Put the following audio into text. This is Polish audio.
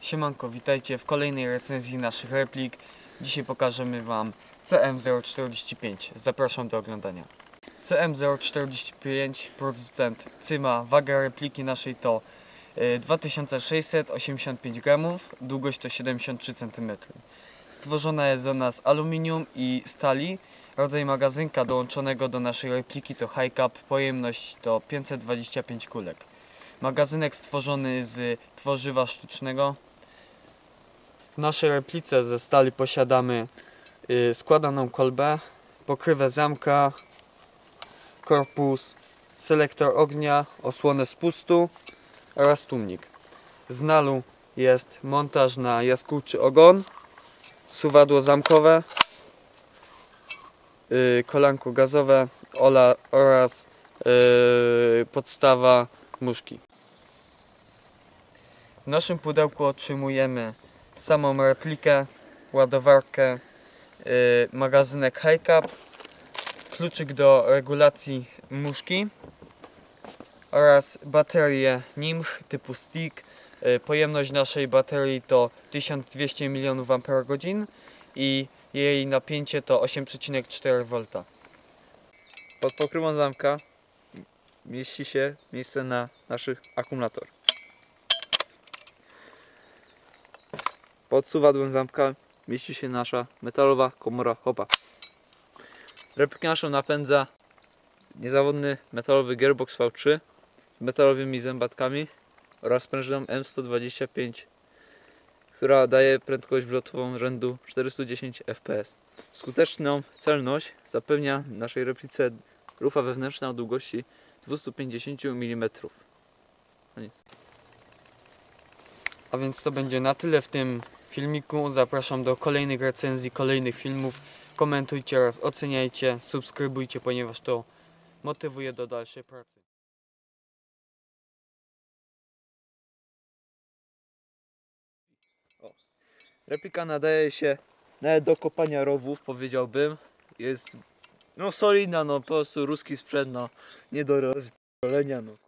Siemanko, witajcie w kolejnej recenzji naszych replik. Dzisiaj pokażemy Wam CM045. Zapraszam do oglądania. CM045, producent Cyma. Waga repliki naszej to y, 2685 gramów, długość to 73 cm. Stworzona jest ona z aluminium i stali. Rodzaj magazynka dołączonego do naszej repliki to High Cap, pojemność to 525 kulek. Magazynek stworzony z tworzywa sztucznego. W naszej replice ze stali posiadamy y, składaną kolbę, pokrywę zamka, korpus, selektor ognia, osłonę spustu oraz tłumnik. Z nalu jest montaż na jaskółczy ogon, suwadło zamkowe, kolanko gazowe oraz y, podstawa muszki. W naszym pudełku otrzymujemy samą replikę, ładowarkę, y, magazynek High kluczyk do regulacji muszki oraz baterię NIMH typu stick. Y, Pojemność naszej baterii to 1200 mAh i jej napięcie to 8,4 V. Pod pokrywą zamka mieści się miejsce na naszych akumulator. Pod suwadłem zamka mieści się nasza metalowa komora hopa. Replikę naszą napędza niezawodny metalowy gearbox V3 z metalowymi zębatkami oraz sprężyną M125, która daje prędkość wlotową rzędu 410 fps. Skuteczną celność zapewnia naszej replice lufa wewnętrzna o długości 250 mm. A więc to będzie na tyle w tym filmiku. Zapraszam do kolejnych recenzji, kolejnych filmów. Komentujcie oraz oceniajcie, subskrybujcie, ponieważ to motywuje do dalszej pracy. Replika nadaje się nawet do kopania rowów, powiedziałbym. Jest no solidna, no po prostu ruski sprzęt, no nie do rozpalenia, no.